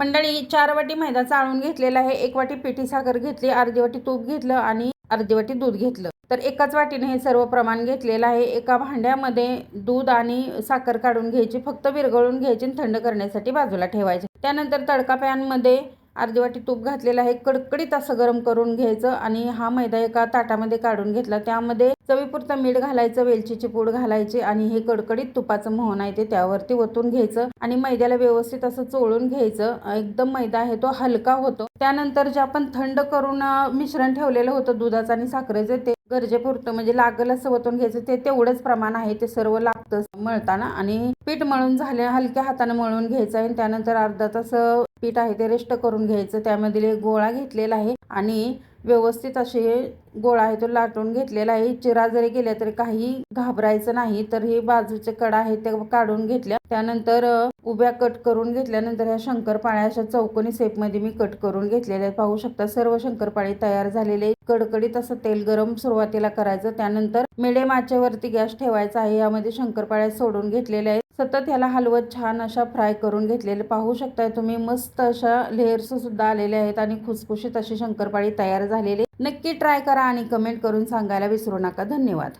मंडळी चार वाटी मैदा चाळून घेतलेला आहे. एक वाटी पिठी साखर घेतली अर्धी वाटी तूप घेतलं आणि अर्धी वाटी दूध घेतलं. तर एकाच वाटीने हे सर्व प्रमाण घेतलेलं आहे. एका भांड्यामध्ये दूध आणि साखर काढून घ्यायची फक्त विरघळून घ्यायची आणि थंड करण्यासाठी बाजूला ठेवायचे. त्यानंतर तडका पॅनमध्ये अर्धी वाटी तूप घातलेलं आहे. कडकडीत असं गरम करून घ्यायचं आणि हा मैदा एका ताटामध्ये काढून घेतला. त्यामध्ये चवीपुरतं मीठ घालायचं वेलचीची पूड घालायची आणि हे कडकडीत तुपाचं मोहन आहे ते त्यावरती ओतून घ्यायचं आणि मैद्याला व्यवस्थित असं चोळून घ्यायचं. एकदम मैदा आहे तो हलका होतो. त्यानंतर जे आपण थंड करून मिश्रण ठेवलेलं होतं दुधाचं आणि साखरेचं ते गरजेपुरतं म्हणजे लागल असं ओतून घ्यायचं ते तेवढंच प्रमाण आहे ते सर्व लागतं मळताना. आणि पीठ मळून झाले हलक्या हाताने मळून घ्यायचं आहे. त्यानंतर अर्धा तास पीठ आहे ते रेस्ट करून घ्यायचं. त्यामध्ये गोळा घेतलेला आहे. आणि व्यवस्थित असे गोळा आहे तो लाटून घेतलेला आहे. चिरा जरी गेल्या तरी काही घाबरायचं नाही तर हे बाजूचे कडा आहे ते काढून घेतल्या. त्यानंतर उभ्या कट करून घेतल्यानंतर ह्या शंकरपाळ्या अशा चौकोनी शेपमध्ये मी कट करून घेतलेल्या आहेत. पाहू शकता सर्व शंकरपाळे तयार झालेले आहेत. कडकडीत असं तेल गरम सुरुवातीला करायचं. त्यानंतर मिडियम आचेवरती गॅस ठेवायचा आहे. यामध्ये शंकरपाळ्या सोडून घेतलेल्या आहेत. सतत ह्याला हलवत छान अशा फ्राय करून घेतलेले. पाहू शकताय तुम्ही मस्त अशा लेअर्स सुद्धा आलेल्या आहेत आणि खुसखुशीत अशी शंकरपाळी तयार झालेली. नक्की ट्राय करा आणि कमेंट करून सांगायला विसरू नका. धन्यवाद.